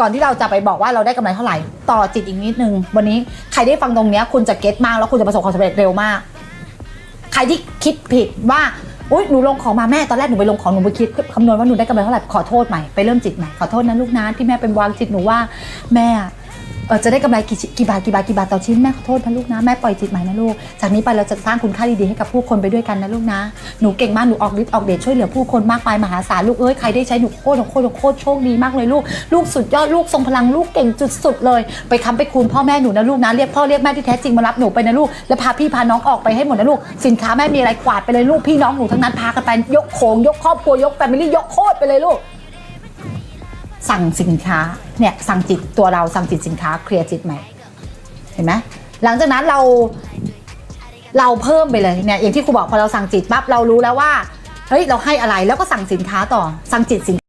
ก่อนที่เราจะไปบอกว่าเราได้กำไรเท่าไหร่ ต่อจิตอีกนิดนึง วันนี้ใครได้ฟังตรงเนี้ยคุณจะเก็ตมากแล้วคุณจะประสบความสำเร็จเร็วมาก ใครที่คิดผิดว่าอุ้ยหนูลงของมาแม่ตอนแรกหนูไปลงของหนูไปคิดคำนวณว่าหนูได้กำไรเท่าไหร่ขอโทษใหม่ไปเริ่มจิตใหม่ขอโทษนะลูกนะที่แม่เป็นวางจิตหนูว่าแม่ เออจะได้กำไรกี่ชิ้นกี่บาทกี่บาทกี่บาทต่อชิ้นแม่ขอโทษนะลูกนะแม่ปล่อยจิตใหม่นะลูกจากนี้ไปเราจะสร้างคุณค่าดีๆให้กับผู้คนไปด้วยกันนะลูกนะหนูเก่งมากหนูออกฤทธิ์ออกเดชช่วยเหลือผู้คนมากมายมหาศาลลูกเอ้ยใครได้ใช้หนูโคตรโคตรโคตรโชคดีมากเลยลูกลูกสุดยอดลูกทรงพลังลูกเก่งจุดสุดเลย ไปค้ำไปคูณพ่อแม่หนูนะลูกนะเรียกพ่อเรียกแม่ที่แท้จริงมารับหนูไปนะลูกแล้วพาพี่พาน้องออกไปให้หมดนะลูกสินค้าแม่มีอะไรกวาดไปเลยลูกพี่น้องหนูทั้งนั้นพากันไปยกโขงยกครอบครัวยกแฟมิลี่ยกโคตรไปเลยลูก สั่งสินค้าเนี่ยสั่งจิตตัวเราสั่งจิตสินค้าเคลียร์จิตใหม่เห็นไหมหลังจากนั้นเราเราเพิ่มไปเลยเนี่ยอย่างที่ครูบอกพอเราสั่งจิตปั๊บเรารู้แล้วว่าเฮ้ยเราให้อะไรแล้วก็สั่งสินค้าต่อสั่งจิตสิน